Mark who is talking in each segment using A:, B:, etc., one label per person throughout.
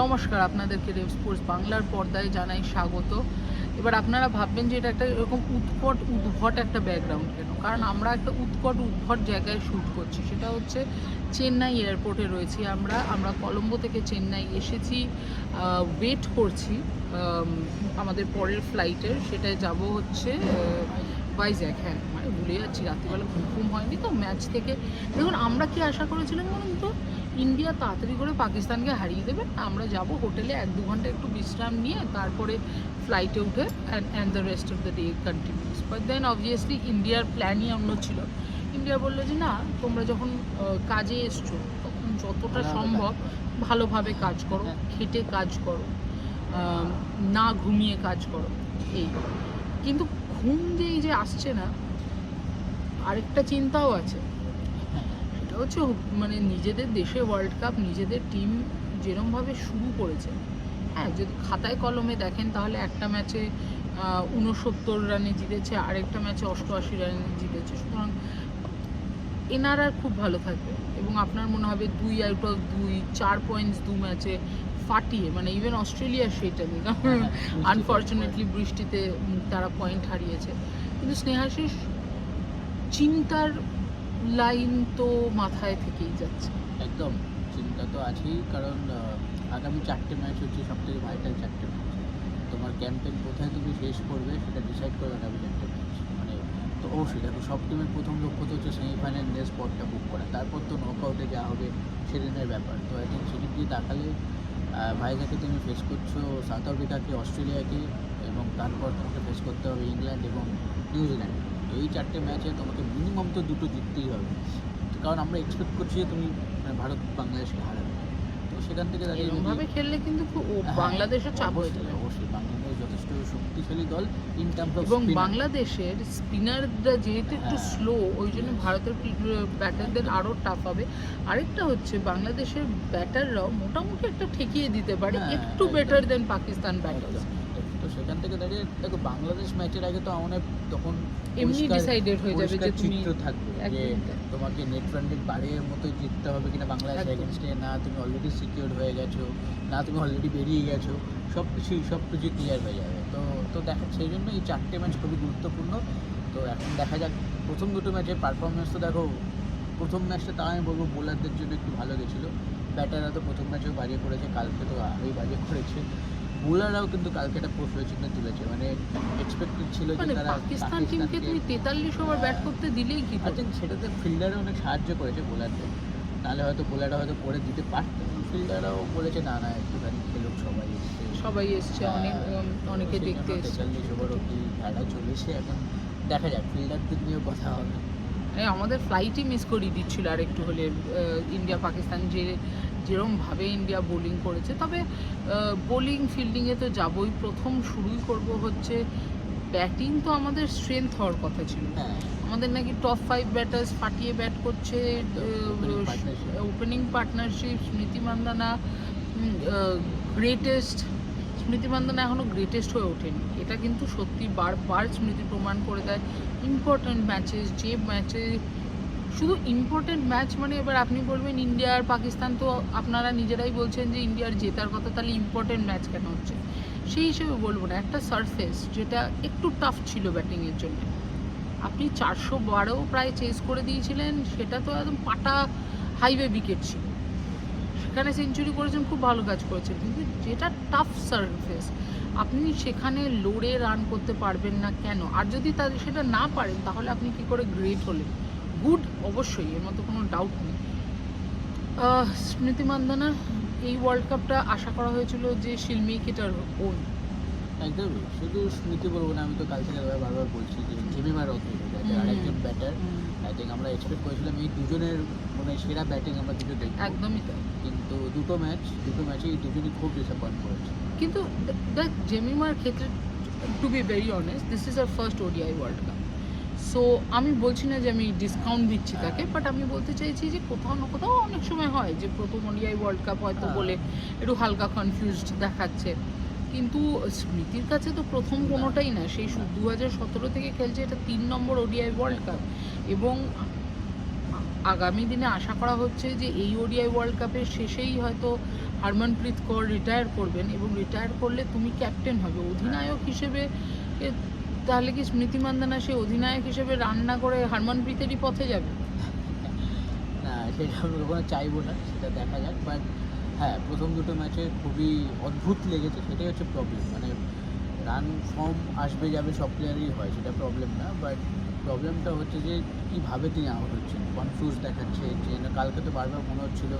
A: নমস্কার, আপনাদেরকে রেভ স্পোর্টস বাংলার পর্দায় জানাই স্বাগত। এবার আপনারা ভাববেন যে এটা একটা এরকম উৎকট, উদ্ভট একটা ব্যাকগ্রাউন্ড কেন? কারণ আমরা একটা উৎকট, উদ্ভট জায়গায় শ্যুট করছি। সেটা হচ্ছে চেন্নাই এয়ারপোর্টে রয়েছি আমরা। আমরা কলম্বো থেকে চেন্নাই এসেছি ওয়েট করছি আমাদের পরের ফ্লাইটের সেটায় যাব হচ্ছে ভাইজ্যাক হ্যাঁ মানে ভুলে যাচ্ছি রাত্রিবেলা ঘুম ঘুম হয়নি তো ম্যাচ থেকে। দেখুন আমরা কি আশা করেছিলাম বলুন তো? ইন্ডিয়া তাড়াতাড়ি করে পাকিস্তানকে হারিয়ে দেবে। আমরা যাব হোটেলে এক দু ঘণ্টা একটু বিশ্রাম নিয়ে তারপরে ফ্লাইটে উঠে and and the rest of the day continues but then obviously ইন্ডিয়ার প্ল্যানই অন্য ছিল। ইন্ডিয়া বলল যে না তোমরা যখন কাজে এসছো তখন যতটা সম্ভব ভালোভাবে কাজ করো খেটে কাজ করো না ঘুমিয়ে কাজ করো। এই। কিন্তু ঘুম যে এই যে আসছে না, আরেকটা চিন্তাও আছে। এটা হচ্ছে মানে নিজেদের দেশে ওয়ার্ল্ড কাপ নিজেদের টিম যেরমভাবে শুরু করেছে। হ্যাঁ যদি খাতায় কলমে দেখেন তাহলে একটা ম্যাচে উনসত্তর রানে জিতেছে, আরেকটা ম্যাচে অষ্টআশি রানে জিতেছে। সুতরাং এনারা খুব ভালো থাকবে এবং আপনার মনে হবে দুই আউট অফ দুই চার পয়েন্টস দু ম্যাচে ফাটিয়ে মানে ইভেন অস্ট্রেলিয়া সেইটা নেই। কারণ আনফর্চুনেটলি বৃষ্টিতে তারা পয়েন্ট হারিয়েছে। কিন্তু স্নেহাশিস চিন্তার লাইন তো মাথায় থেকেই যাচ্ছে।
B: একদম চিন্তা তো আছেই কারণ আগামী চারটে ম্যাচ হচ্ছে সব থেকে ভাইটাল চারটে ম্যাচ তোমার ক্যাম্পেন কোথায় তুমি শেষ করবে সেটা ডিসাইড করবে আগামী চারটে অবশ্যই দেখো সব টিমের প্রথম লক্ষ্য তো হচ্ছে সেমিফাইনাল নেক্সট স্পটটা বুক করা। তারপর তো নকআউটে যা হবে সেদিনের ব্যাপার। তো আই থিঙ্ক সেদিক দিয়ে তাকালে ভাইজাকে তুমি ফেস করছ সাউথ আফ্রিকাকে অস্ট্রেলিয়াকে এবং তারপর তোমাকে ফেস করতে হবে ইংল্যান্ড এবং নিউজিল্যান্ড। তো এই চারটে ম্যাচে তোমাকে মিনিমাম তো দুটো জিততেই হবে। কারণ আমরা এক্সপেক্ট করছি যে তুমি মানে ভারত বাংলাদেশকে হারাবে। তো সেখান থেকে দাঁড়িয়ে
A: খেললে কিন্তু
B: হ্যাঁ,
A: বাংলাদেশের চাপ হয়ে যাবে।
B: শক্তিশালী দল ইন টার্মস অফ
A: এবং বাংলাদেশের স্পিনাররা যেহেতু একটু
B: হ্যাঁ।
A: স্লো ওই জন্য ভারতের ব্যাটারদের আরও টাফ হবে। আরেকটা হচ্ছে বাংলাদেশের ব্যাটাররাও মোটামুটি একটা ঠেকিয়ে দিতে পারে
B: হ্যাঁ,
A: একটু বেটার দেন পাকিস্তান ব্যাটার্স
B: তো সেখান থেকে দাঁড়িয়ে দেখো বাংলাদেশ ম্যাচের আগে তো আমাদের তখন
A: এমনি ডিসাইডেড হয়ে যাবে যে তুমি
B: থাকবে যে তোমাকে নেট রান রেট বাড়িয়ে মতো জিততে হবে কিনা বাংলাদেশ এগেনস্টে না তুমি অলরেডি সিকিউর হয়ে গেছো। না তুমি অলরেডি বেরিয়ে গেছো। সব কিছুই সব কিছু ক্লিয়ার হয়ে যাবে। তো তো দেখা সেই জন্য এই চারটে ম্যাচ খুবই গুরুত্বপূর্ণ। তো এখন দেখা যাক প্রথম দুটো ম্যাচের পারফরমেন্স তো দেখো প্রথম ম্যাচটা তাও আমি বলব বোলারদের জন্য একটু ভালো গেছিল। ব্যাটাররা তো প্রথম ম্যাচেও বাজে করেছে কালকে তো আরোই বাজে করেছে। বোলাররাও কিন্তু কালকে একটা প্রশ্ন চিহ্ন তুলেছে মানে এক্সপেক্টেড ছিল যে
A: মানে
B: তারা
A: পাকিস্তান টিমকে তুমি তেতাল্লিশ ওভার ব্যাট করতে দিলেই কি?
B: থিঙ্ক সেটাতে ফিল্ডারও অনেক সাহায্য করেছে বোলারদের নাহলে হয়তো বোলাররা হয়তো করে দিতে পারত। ফিল্ডাররাও বলেছে না না একটুখানি খেলুক সবাই এসছে।
A: সবাই এসছে অনেক অনেকে দেখতে এসছে।
B: তেতাল্লিশ ওভার অব্দি খেলা চলেছে। এখন দেখা যাক ফিল্ডারদের নিয়েও কথা হবে।
A: আমাদের ফ্লাইটই মিস করিয়ে দিচ্ছিল আর একটু হলে ইন্ডিয়া পাকিস্তান যে যেরমভাবে ইন্ডিয়া বোলিং করেছে। তবে বোলিং ফিল্ডিংয়ে তো যাবই। প্রথম শুরুই করব হচ্ছে ব্যাটিং তো আমাদের স্ট্রেংথ হওয়ার কথা ছিল।
B: হ্যাঁ।
A: আমাদের নাকি টপ ফাইভ ব্যাটার্স ফাটিয়ে ব্যাট করছে opening partnership Smriti Mandhana greatest স্মৃতি মান্দানা এখনও গ্রেটেস্ট হয়ে ওঠেনি। এটা কিন্তু সত্যি বারবার স্মৃতি প্রমাণ করে দেয়। ইম্পর্ট্যান্ট ম্যাচেস যে ম্যাচে শুধু ইম্পর্ট্যান্ট ম্যাচ মানে এবার আপনি বলবেন ইন্ডিয়া আর পাকিস্তান তো আপনারা নিজেরাই বলছেন যে ইন্ডিয়ার জেতার কথা, তাহলে ইম্পর্ট্যান্ট ম্যাচ কেন হচ্ছে? সেই হিসেবে বলব না, একটা সারফেস যেটা একটু টাফ ছিল ব্যাটিংয়ের জন্য। আপনি চারশো বারো প্রায় চেস করে দিয়েছিলেন, সেটা তো একদম পাটা হাইওয়ে উইকেট ছিল। সেখানে সেঞ্চুরি করেছেন খুব ভালো কাজ করেছেন। কিন্তু যেটা টাফ সারফেস আপনি সেখানে লড়ে রান করতে পারবেন না কেন? আর যদি তাদের সেটা না পারেন তাহলে আপনি কি করে গ্রেট হলেন? গুড অবশ্যই এর মতো কোনো ডাউট নেই। স্মৃতি মান্দানা এই ওয়ার্ল্ড কাপটা আশা করা হয়েছিল যে শিলমিক এটার ওন
B: একদমই শুধু স্মৃতি বলব না আমি তো কাল থেকে বারবার বলছি যে অদ্ভুত আছে আরেকজন ব্যাটার থিঙ্ক আমরা এক্সপেক্ট করেছিলাম এই দুজনের মানে সেরা ব্যাটিং আমরা কিছু দেখব।
A: একদমই তাই।
B: কিন্তু দুটো ম্যাচ দুটো ম্যাচে এই দুজনই খুব ডিসঅ্যাপয়েন্ট করেছে।
A: কিন্তু দেখ জেমিমার ক্ষেত্রে to be very honest this is our first ODI world cup so আমি বলছি না যে আমি ডিসকাউন্ট দিচ্ছি তাকে বাট আমি বলতে চাইছি যে কোথাও না কোথাও অনেক সময় হয় যে প্রথম ওডিআই ওয়ার্ল্ড কাপ হয়তো
B: হ্যাঁ।
A: বলে একটু হালকা কনফিউজড দেখাচ্ছে। কিন্তু স্মৃতির কাছে তো প্রথম কোনোটাই না। সেই দু হাজার সতেরো থেকে খেলছে এটা তিন নম্বর ওডিআই ওয়ার্ল্ড কাপ এবং আগামী দিনে আশা করা হচ্ছে যে এই ওডিআই ওয়ার্ল্ড কাপের শেষেই হয়তো হরমনপ্রীত কৌর রিটায়ার করবেন এবং রিটায়ার করলে তুমি ক্যাপ্টেন হবে। অধিনায়ক হিসেবে তাহলে কি স্মৃতি মান্দানা সে অধিনায়ক হিসেবে রান্না করে হরমনপ্রীতেরই পথে যাবে?
B: না, সেটা আমি কখনো চাইব না, সেটা দেখা যাক। বাট হ্যাঁ প্রথম দুটো ম্যাচে খুবই অদ্ভুত লেগেছে সেটাই হচ্ছে প্রবলেম মানে রান ফর্ম আসবে যাবে সব প্লেয়ারই হয় সেটা প্রবলেম না বাট প্রবলেমটা হচ্ছে যে কীভাবে তিনি আউট হচ্ছেন? কনফিউজ দেখাচ্ছে যেন কালকে তো বারবার মনে হচ্ছিল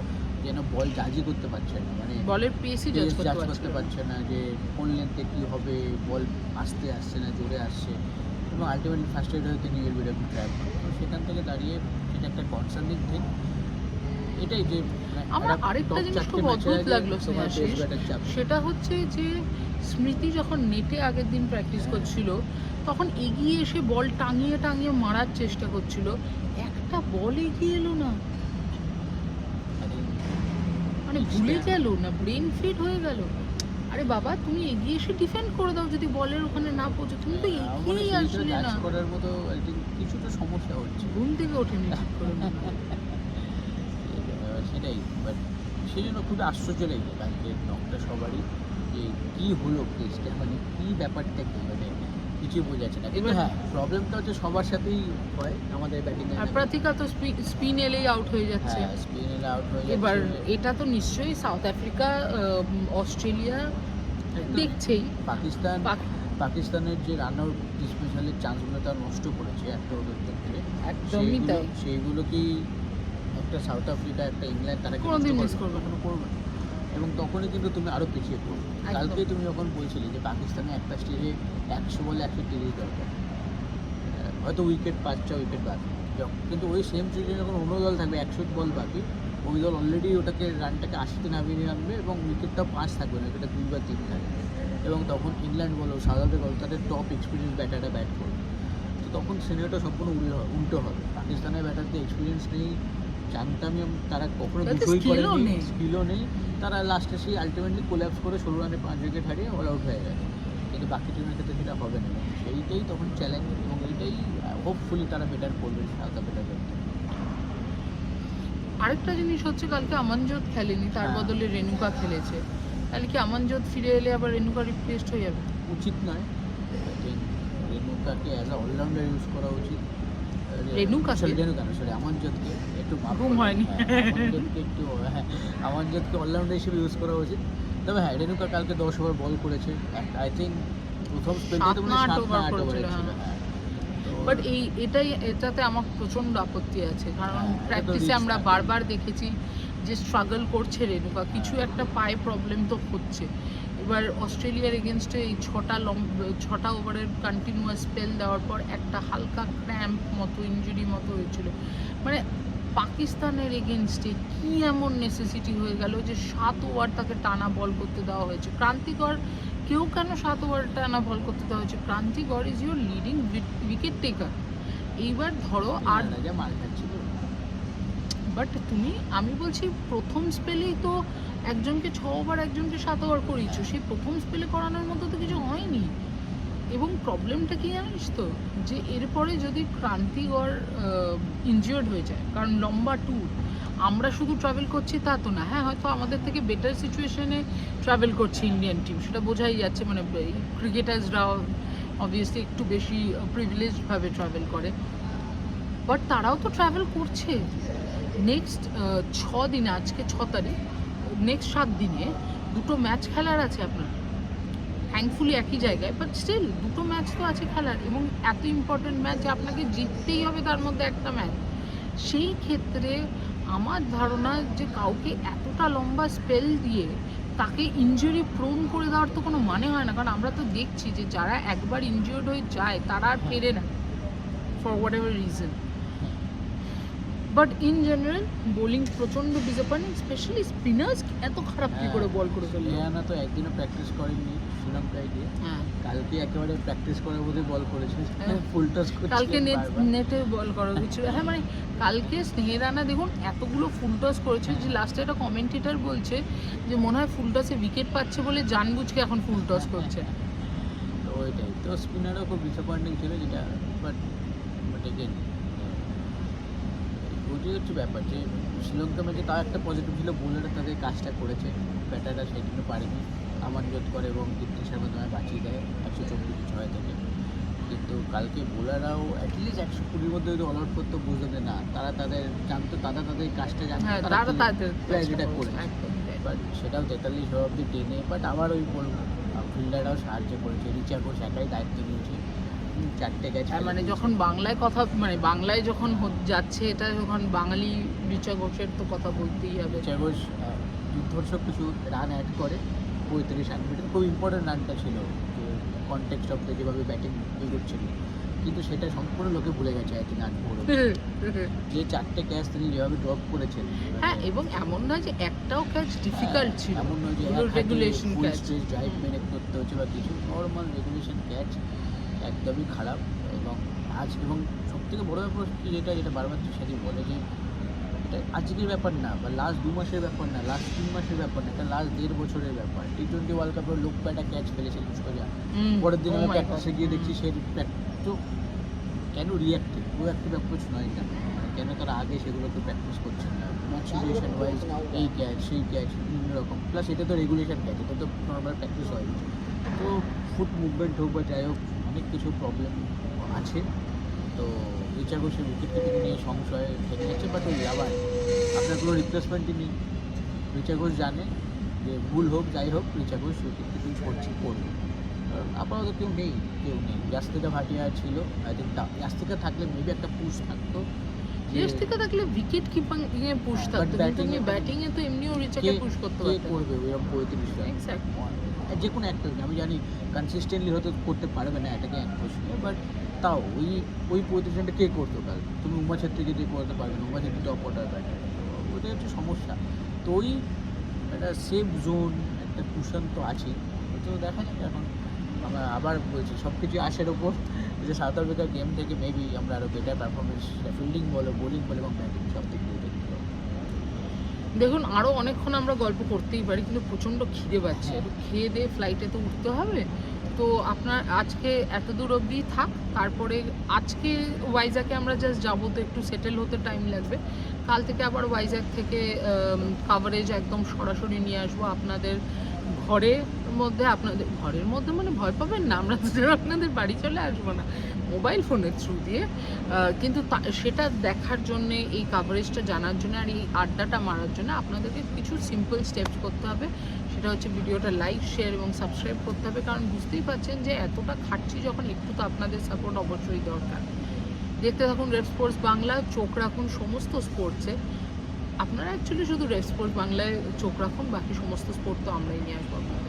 B: যেন বল জাজই করতে পারছে না মানে
A: বলের পেসই জাজ
B: জাজ
A: করতে পারছে না।
B: যে কোন লেন্থে কী হবে বল আসতে আসছে না জোরে আসছে। এবং আলটিমেটলি ফার্স্ট এড হয়ে তিনি বিরুদ্ধে ট্র্যাক তো সেখান থেকে দাঁড়িয়ে সেটা একটা কনসার্নিং থিং এটাই যে মানে
A: আমার আরেকটা জিনিস খুব অদ্ভুত লাগল
B: চাপ।
A: সেটা হচ্ছে যে স্মৃতি যখন নেটে আগের দিন প্র্যাকটিস
B: হ্যাঁ।
A: করছিল তখন এগিয়ে এসে বল টাঙিয়ে টাঙিয়ে মারার চেষ্টা করছিল। একটা বল এগিয়ে এলো না।
B: মানে
A: মানে ভুলে গেল না ব্রেন ফিট হয়ে গেল। আরে বাবা তুমি এগিয়ে এসে ডিফেন্ড করে দাও যদি বলের ওখানে না পৌঁছে তুমি তো
B: হ্যাঁ,
A: এগিয়েই আসলে না।
B: করার মতো কিছুটা সমস্যা হচ্ছে।
A: ঘুম থেকে ওঠেনি ঠিক করে মনে হয়।
B: সেটাই বাট সেই জন্য খুবই আশ্চর্য লেগেছে কালকে নকটা সবারই যে কী হলো কেসটা মানে কী ব্যাপারটা কি মানে কিছুই বোঝা যাচ্ছে না। কিন্তু হ্যাঁ প্রবলেমটা হচ্ছে সবার সাথেই হয় আমাদের ব্যাটিং
A: আর প্রাথিকা তো স্পিন এলেই আউট হয়ে যাচ্ছে।
B: হ্যাঁ স্পিনের আউট হয়ে যাচ্ছে।
A: এবার এটা তো নিশ্চয়ই সাউথ আফ্রিকা অস্ট্রেলিয়া দেখছেই।
B: পাকিস্তান পাকিস্তানের যে রান আউট ডিসমিসালের চান্সগুলো তার নষ্ট করেছে একটা ওদের ক্ষেত্রে।
A: একদমই তাই।
B: সেইগুলো কি একটা সাউথ আফ্রিকা একটা ইংল্যান্ড তারা
A: কোনোদিন miss করবে না।
B: কখনো করবে এবং তখনই কিন্তু তুমি আরও পিছিয়ে পড়বে। কালকে তুমি যখন বলছিলে যে পাকিস্তানে একটা স্টেজে একশো বলে একশো তিরিশ দরকার হয়তো উইকেট পাঁচটা উইকেট বাকি। কিন্তু ওই সেম সিজনে যখন অন্য দল থাকবে একশো বল বাকি ওই দল অলরেডি ওটাকে রানটাকে আশিতে নামিয়ে নিয়ে আনবে এবং উইকেটটাও পাঁচ থাকবে না উইকেটটা দুই বা তিন থাকবে এবং তখন ইংল্যান্ড বলো সাউথ আফ্রিকা বলো তাদের টপ এক্সপিরিয়েন্স ব্যাটাররা ব্যাট করবে। তো তখন সিনেরিওটা সম্পূর্ণ উল্টো উল্টো হবে। পাকিস্তানের ব্যাটারদের এক্সপিরিয়েন্স নেই জানতামই তারা কখনো দুটোই করেনি স্কিলও নেই। তারা লাস্টে সেই আলটিমেটলি কোল্যাপস করে ষোলো রানে পাঁচ উইকেট হারিয়ে অল আউট হয়ে গেছে। কিন্তু বাকি টিমের ক্ষেত্রে সেটা হবে না। সেইটাই তখন চ্যালেঞ্জ এবং এইটাই হোপফুলি তারা বেটার করবে সাউথ আফ্রিকার ক্ষেত্রে
A: আরেকটা জিনিস হচ্ছে কালকে আমানজোত খেলেনি তার
B: হ্যাঁ।
A: বদলে রেনুকা খেলেছে। তাহলে কি আমানজোত ফিরে এলে আবার রেনুকা রিপ্লেসড হয়ে যাবে।
B: উচিত নয়। রেনুকাকে অ্যাজ আ অলরাউন্ডার ইউজ করা উচিত। সরি রেনুকা না সরি আমানজোতকে একটু
A: ঘুম হয়নি।
B: হ্যাঁ, একটু হ্যাঁ আমানজোতকে অলরাউন্ডার হিসেবে ইউজ করা উচিত। তবে হ্যাঁ কালকে দশ ওভার বল করেছে। আই থিঙ্ক প্রথম মনে হয় সাত না আট ওভারের ছিল
A: হ্যাঁ। বাট এই এটাই এটাতে আমার প্রচণ্ড আপত্তি আছে। কারণ প্র্যাকটিসে আমরা বারবার দেখেছি যে স্ট্রাগল করছে রেনুকা কিছু একটা পায়ে প্রবলেম তো হচ্ছে। এবার অস্ট্রেলিয়ার এগেনস্টে এই ছটা লং ছটা ওভারের কন্টিনিউয়াস স্পেল দেওয়ার পর একটা হালকা ক্র্যাম্প মতো ইঞ্জুরি মতো হয়েছিল। মানে পাকিস্তানের এগেনস্টে কি এমন নেসেসিটি হয়ে গেল যে সাত ওভার তাকে টানা বল করতে দেওয়া হয়েছে? ক্রান্তিকর কেউ কেন সাত ওভার টানা বল করতে দেওয়া হয়েছে? ক্রান্তিকর is your leading wicket taker এইবার ধরো আর
B: মার খাচ্ছিল
A: বাট তুমি, আমি বলছি প্রথম স্পেলেই তো একজনকে ছ ওভার একজনকে সাত ওভার করিয়েছো। সেই প্রথম স্পেলে করানোর মতো তো কিছু হয়নি। এবং প্রবলেমটা কি জানিস তো? যে এরপরে যদি ক্রান্তিগড় ইনজিওর্ড হয়ে যায়, কারণ লম্বা ট্যুর আমরা শুধু ট্রাভেল করছি তা তো না। হ্যাঁ হয়তো আমাদের থেকে বেটার সিচুয়েশনে ট্রাভেল করছে ইন্ডিয়ান টিম সেটা বোঝাই যাচ্ছে। মানে ক্রিকেটার্সরা অবভিয়াসলি একটু বেশি প্রিভিলেজভাবে ট্রাভেল করে। বাট তারাও তো ট্রাভেল করছে। নেক্সট ছ দিনে আজকে ছ তারিখ নেক্সট সাত দিনে দুটো ম্যাচ খেলার আছে আপনার। থ্যাঙ্কফুলি একই জায়গায় বাট স্টিল দুটো ম্যাচ তো আছে খেলার এবং এত ইম্পর্টেন্ট ম্যাচ যে আপনাকে জিততেই হবে তার মধ্যে একটা ম্যাচ। সেই ক্ষেত্রে আমার ধারণা যে কাউকে এতটা লম্বা স্পেল দিয়ে তাকে ইনজুরি প্রোন করে দেওয়ার তো কোনো মানে হয় না কারণ আমরা তো দেখছি যে যারা একবার ইনজিওর্ড হয়ে যায় তারা আর ফেরে না for whatever reason but in general bowling প্রচণ্ড ডিসঅ্যাপয়েন্টিং স্পেশালি স্পিনার্স এত খারাপ কি করে বল করে ফেলল?
B: লিয়ানা তো একদিনও প্র্যাকটিস করেনি শ্রীলঙ্কায় গিয়ে
A: হ্যাঁ।
B: কালকে একেবারে প্র্যাকটিস করে বোধহয় বল করেছে।
A: হ্যাঁ।
B: ফুল টস
A: কালকে নেট নেটে বল করা হচ্ছিল হ্যাঁ মানে কালকে স্নেহেরানা দেখুন এতগুলো ফুল টস করেছে যে লাস্টে একটা কমেন্টেটার বলছে যে মনে হয় ফুল টসে উইকেট পাচ্ছে বলে জানবুঝকে এখন ফুল টস করছে।
B: তো ওইটাই। তো স্পিনারও খুব ডিসঅ্যাপয়েন্টিং ছিল যেটা বাট বাট এগেন ওইটাই হচ্ছে ব্যাপার যে শ্রীলঙ্কা ম্যাচে তার একটা পজিটিভ ছিল বোলাররা তাদের কাজটা করেছে। ব্যাটাররা সেদিনও পারেনি। আমার আমান জোতকর এবং দীপ্তি শর্মা তোমায় বাঁচিয়ে দেয় একশো চব্বিশ ছয় থেকে। কিন্তু কালকে বোলাররাও অ্যাটলিস্ট একশো কুড়ির মধ্যে যদি অল আউট করতে বুঝতে না। তারা তাদের জানতো তারা তাদের কাজটা জানতো
A: হ্যাঁ
B: তারা
A: তাদের তাই।
B: বাট সেটাও তেতাল্লিশ অব্দি টেনে বাট আবার ওই ফিল্ডাররাও সাহায্য করেছে। রিচা ঘোষ একাই দায়িত্ব নিয়েছে। চারটে ক্যাচ
A: মানে যখন বাংলায় কথা মানে বাংলায় যখন যাচ্ছে এটা যখন বাঙালি রিচা ঘোষের তো কথা বলতেই হবে।
B: রিচা ঘোষ দুর্ধর্ষ কিছু রান অ্যাড করে পঁয়ত্রিশ রান মিটার খুব ইম্পর্টেন্ট রানটা ছিল কনটেক্সট অফ যেভাবে ব্যাটিং এগোচ্ছিল। কিন্তু সেটা সম্পূর্ণ লোকে ভুলে গেছে আই থিঙ্ক আট যে চারটে ক্যাচ তিনি যেভাবে ড্রপ করেছেন
A: হ্যাঁ এবং এমন নয় যে একটাও ক্যাচ ডিফিকাল্ট ছিল।
B: এমন নয় যে
A: রেগুলেশন ক্যাচ
B: ড্রাইভ মেনে করতে হচ্ছে বা কিছু নর্মাল রেগুলেশন ক্যাচ একদমই খারাপ এবং আজ এবং সব থেকে বড় ব্যাপার হচ্ছে যেটা যেটা বারবার সাথে বলে যে এটা আজকের ব্যাপার না বা লাস্ট দু মাসের ব্যাপার না লাস্ট তিন মাসের ব্যাপার না এটা লাস্ট দেড় বছরের ব্যাপার। টি টোয়েন্টি ওয়ার্ল্ড কাপের লোক একটা ক্যাচ ফেলেছে সোজা পরের দিন
A: Oh
B: আমি প্র্যাকটিসে গিয়ে দেখছি সে তো কেন রিয়াক্টিভ প্রোয়াক্টিভ অ্যাপ্রোচ নয় এটা। মানে কেন তারা আগে সেগুলোকে প্র্যাকটিস করছেন না? সিচুয়েশন ওয়াইজ এই ক্যাচ সেই ক্যাচ বিভিন্ন রকম। প্লাস এটা তো রেগুলেশন ক্যাচ এটা তো নর্মাল প্র্যাকটিস হয়। তো ফুট মুভমেন্ট হোক বা যাই হোক অনেক কিছু প্রবলেম আছে। তো রিচা ঘোষের উইকেট কিপিং নিয়ে সংশয় থেকে যাচ্ছে বাট ওই আবার আপনার কোনো রিপ্লেসমেন্টই নেই। রিচা ঘোষ জানে যে ভুল হোক যাই হোক রিচা ঘোষ উইকেট কিপিং করছে করবে। কারণ আপাতত কেউ নেই কেউ নেই। জাস্তিকা ভাটিয়া ছিল আই থিঙ্ক জাস্তিকা থাকলে মেবি একটা পুশ থাকতো
A: থেকে থাকলে উইকেট কিপিং এ পুশ থাকতো কিন্তু ব্যাটিং এ তো এমনিও রিচাকে পুশ করতে
B: কে করবে ওইরকম পঁয়ত্রিশ
A: এক্স্যাক্ট
B: যে কোনো একটা আমি জানি কনসিস্টেন্টলি হয়তো করতে পারবে না এটাকে অ্যাপ্রোচ বাট তাও ওই ওই পঁয়ত্রিশ রানটা কে করতো কাল? তুমি উমা ছেত্রীকে দিয়ে করতে পারবে না, Uma Chhetri top order batter ওইটা হচ্ছে সমস্যা। তো ওই একটা সেফ জোন একটা কুশন তো আছেই। তো দেখা যাক এখন আমরা আবার বলছি সব কিছু আশের ওপর। যে সাউথ আফ্রিকার গেম থেকে মেবি আমরা আরও বেটার পারফরমেন্স ফিল্ডিং বলো বোলিং বলো, এবং ব্যাটিং সব পাবো
A: দেখুন আরও অনেকক্ষণ আমরা গল্প করতেই পারি, কিন্তু প্রচণ্ড খিদে পাচ্ছে। খেয়ে দিয়ে ফ্লাইটে তো উঠতে হবে। তো আপনার আজকে এত দূর অব্দি থাক, তারপরে আজকে ওয়াইজাকে আমরা জাস্ট যাব, তো একটু সেটেল হতে টাইম লাগবে। কাল থেকে আবার ওয়াইজাক থেকে কাভারেজ একদম সরাসরি নিয়ে আসব। আপনাদের ঘরের মধ্যে আপনাদের, ঘরের মধ্যে মানে ভয় পাবেন না, আমরা আপনাদের বাড়ি চলে আসব না। মোবাইল ফোনের থ্রু দিয়ে কিন্তু সেটা দেখার জন্যে, এই কাভারেজটা জানার জন্য আর এই আড্ডাটা মারার জন্য আপনাদেরকে কিছু সিম্পল স্টেপস করতে হবে। সেটা হচ্ছে ভিডিওটা লাইক শেয়ার এবং সাবস্ক্রাইব করতে হবে, কারণ বুঝতেই পারছেন যে এতটা খাটছি যখন একটু তো আপনাদের সাপোর্ট অবশ্যই দরকার। দেখতে থাকুন রেড স্পোর্টস বাংলা চোখ রাখুন সমস্ত স্পোর্টসে আপনারা অ্যাকচুয়ালি শুধু রেড স্পোর্ট বাংলায় চোখ রাখুন, বাকি সমস্ত স্পোর্ট তো আমরাই নিয়ে আসব